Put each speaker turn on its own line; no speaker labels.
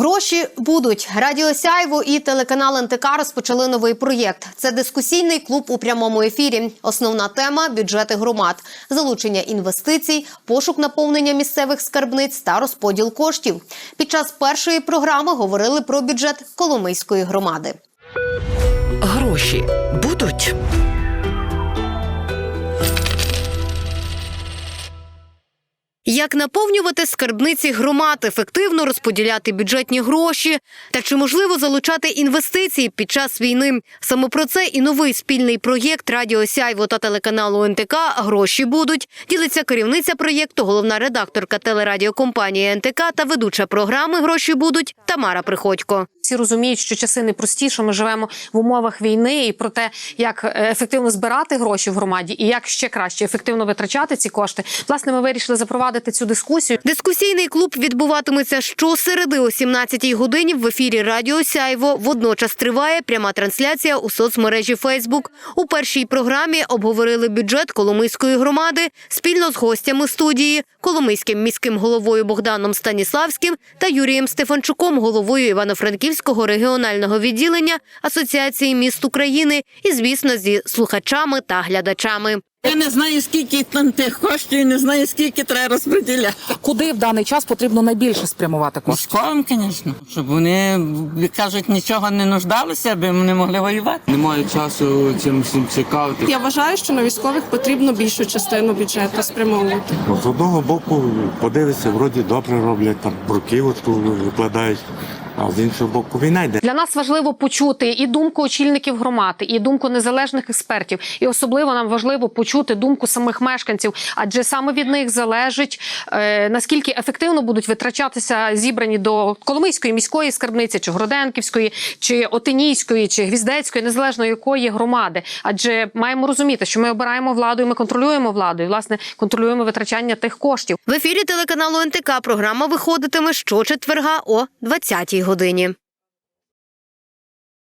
Гроші будуть. Радіо Сяйво і телеканал НТК розпочали новий проєкт. Це дискусійний клуб у прямому ефірі. Основна тема бюджети громад, залучення інвестицій, пошук наповнення місцевих скарбниць та розподіл коштів. Під час першої програми говорили про бюджет Коломийської громади.
Гроші будуть.
Як наповнювати скарбниці громад, ефективно розподіляти бюджетні гроші та чи можливо залучати інвестиції під час війни? Саме про це і новий спільний проєкт Радіо Сяйво та телеканалу НТК Гроші будуть. Ділиться керівниця проєкту, головна редакторка телерадіокомпанії НТК та ведуча програми Гроші будуть Тамара Приходько.
Всі розуміють, що часи непрості, що ми живемо в умовах війни, і про те, як е, ефективно збирати гроші в громаді, і як ще краще ефективно витрачати ці кошти. Власне, ми вирішили запровадити цю дискусію.
Дискусійний клуб відбуватиметься щосереди о 17-й годині в ефірі Радіо Сяйво. Водночас триває пряма трансляція у соцмережі Фейсбук. У першій програмі обговорили бюджет Коломийської громади спільно з гостями студії Коломийським міським головою Богданом Станіславським та Юрієм Стефанчуком, головою Івано-Франківського регіонального відділення Асоціації міст України і, звісно, зі слухачами та глядачами.
Я не знаю, скільки там тих коштів, не знаю, скільки треба розподіляти.
Куди в даний час потрібно найбільше спрямувати кошти?
Військовим, звісно, щоб вони, як кажуть, нічого не нуждалися, аби вони могли воювати.
Немає часу цим всім цікавити.
Я вважаю, що на військових потрібно більшу частину бюджету спрямовувати.
Ну, З одного боку, подивися, вроді добре роблять, там бруківочку викладають, а з іншого боку, війна йде.
Для нас важливо почути і думку очільників громад, і думку незалежних експертів. І особливо нам важливо почути думку самих мешканців, адже саме від них залежить е, наскільки ефективно будуть витрачатися зібрані до Коломийської міської скарбниці, чи Гроденківської, чи Отинійської, чи Гвіздецької, незалежно якої громади. Адже маємо розуміти, що ми обираємо владу, і ми контролюємо владу, і власне контролюємо витрачання тих коштів.
В ефірі телеканалу НТК програма виходитиме щочетверга о 20-й годині.